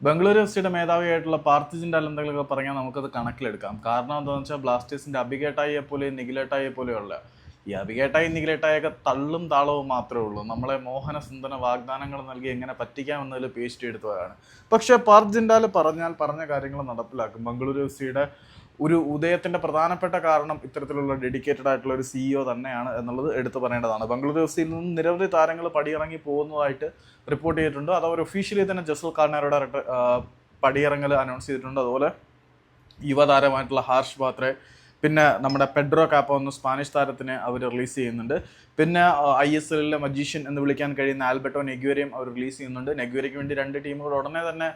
Bengaluru F സിയുടെ മേധാവിയായിട്ടുള്ള പാർത്ഥിജിന്റെ അലന്തകളൊക്കെ പറഞ്ഞാൽ നമുക്കത് കണക്കിലെടുക്കാം. കാരണം എന്താണെന്ന് വെച്ചാൽ ബ്ലാസ്റ്റേഴ്സിന്റെ അബികേട്ടായിയെ പോലെയും നിഖിലേട്ടായിയെ പോലെയുള്ള ഈ അബികേട്ടായി നികിലേട്ടായൊക്കെ തള്ളും താളവും മാത്രമേ ഉള്ളൂ. നമ്മളെ മോഹന സുന്ദര വാഗ്ദാനങ്ങൾ നൽകി എങ്ങനെ പറ്റിക്കാമെന്നതിൽ പി എച്ച് ഡി എടുത്തതാണ് പക്ഷേ പാർജിൻഡാൽ ജിൻഡാൽ പറഞ്ഞാൽ പറഞ്ഞ കാര്യങ്ങൾ നടപ്പിലാക്കും. ബംഗളൂരു എഫ് സിയുടെ ഒരു ഉദയത്തിന്റെ പ്രധാനപ്പെട്ട കാരണം ഇത്തരത്തിലുള്ള ഡെഡിക്കേറ്റഡ് ആയിട്ടുള്ള ഒരു സിഇഒ തന്നെയാണ് എന്നുള്ളത് എടുത്തു പറയേണ്ടതാണ്. ബംഗളൂരു എഫ് സിയിൽ നിന്ന് നിരവധി താരങ്ങൾ പടിയിറങ്ങി പോകുന്നതായിട്ട് റിപ്പോർട്ട് ചെയ്തിട്ടുണ്ട്. അത് അവർ ഒഫീഷ്യലി തന്നെ ജസൽ കാർണാരുടെ പടിയിറങ്ങൽ അനൗൺസ് ചെയ്തിട്ടുണ്ട്. അതുപോലെ യുവതാരമായിട്ടുള്ള ഹാർഷ് ബാത്രെ പിന്നെ നമ്മുടെ പെഡ്രോ കാപ്പ എന്ന സ്പാനിഷ് താരത്തിനെ അവർ റിലീസ് ചെയ്യുന്നുണ്ട്. പിന്നെ ഐ എസ് എല്ലിലെ മജീഷ്യൻ എന്ന് വിളിക്കാൻ കഴിയുന്ന ആൽബർട്ടോ നെഗ്വേരയും അവർ റിലീസ് ചെയ്യുന്നുണ്ട്. നെഗ്വേരയ്ക്ക് വേണ്ടി രണ്ട് ടീമുകൾ ഉടനെ തന്നെ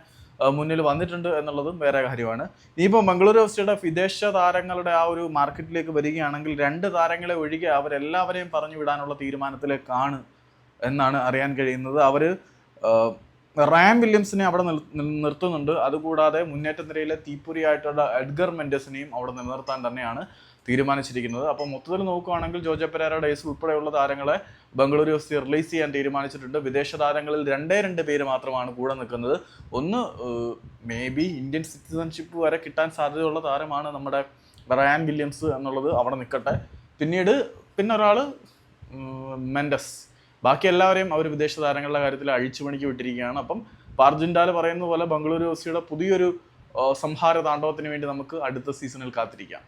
മുന്നിൽ വന്നിട്ടുണ്ട് എന്നുള്ളതും വേറെ കാര്യമാണ്. ഇനിയിപ്പോൾ മംഗളൂരു എഫ് സിയുടെ വിദേശ താരങ്ങളുടെ ആ ഒരു മാർക്കറ്റിലേക്ക് വരികയാണെങ്കിൽ രണ്ട് താരങ്ങളെ ഒഴികെ അവരെല്ലാവരെയും പറഞ്ഞു വിടാനുള്ള തീരുമാനത്തിലേക്കാണ് എന്നാണ് അറിയാൻ കഴിയുന്നത്. അവർ റയാൻ വില്യംസിനെ അവിടെ നിർത്തുന്നുണ്ട്. അതുകൂടാതെ മുന്നേറ്റ നിരയിലെ തീപ്പൊരിയായിട്ടുള്ള എഡ്ഗർ മെൻഡസിനെയും അവിടെ നിലനിർത്താൻ തന്നെയാണ് തീരുമാനിച്ചിരിക്കുന്നത്. അപ്പോൾ മൊത്തത്തിൽ നോക്കുകയാണെങ്കിൽ ജോജ പെരേര ഡേസ് ഉൾപ്പെടെയുള്ള താരങ്ങളെ ബംഗളൂരു എഫ് സി റിലീസ് ചെയ്യാൻ തീരുമാനിച്ചിട്ടുണ്ട്. വിദേശ താരങ്ങളിൽ രണ്ടേ രണ്ട് പേര് മാത്രമാണ് കൂടെ നിൽക്കുന്നത്. ഒന്ന് മേ ബി ഇന്ത്യൻ സിറ്റിസൺഷിപ്പ് വരെ കിട്ടാൻ സാധ്യതയുള്ള താരമാണ് നമ്മുടെ റയാൻ വില്യംസ് എന്നുള്ളത് അവിടെ നിൽക്കട്ടെ. പിന്നീട് പിന്നെ ഒരാൾ മെൻഡസ്. ബാക്കി എല്ലാവരെയും അവർ വിദേശ താരങ്ങളുടെ കാര്യത്തിൽ അഴിച്ചുപണിക്ക് വിട്ടിരിക്കുകയാണ്. അപ്പം പാർജുൻഡാൽ പറയുന്ന പോലെ ബംഗളൂരു എഫ് സിയുടെ പുതിയൊരു സംഹാര താണ്ഡവത്തിന് വേണ്ടി നമുക്ക് അടുത്ത സീസണിൽ കാത്തിരിക്കാം.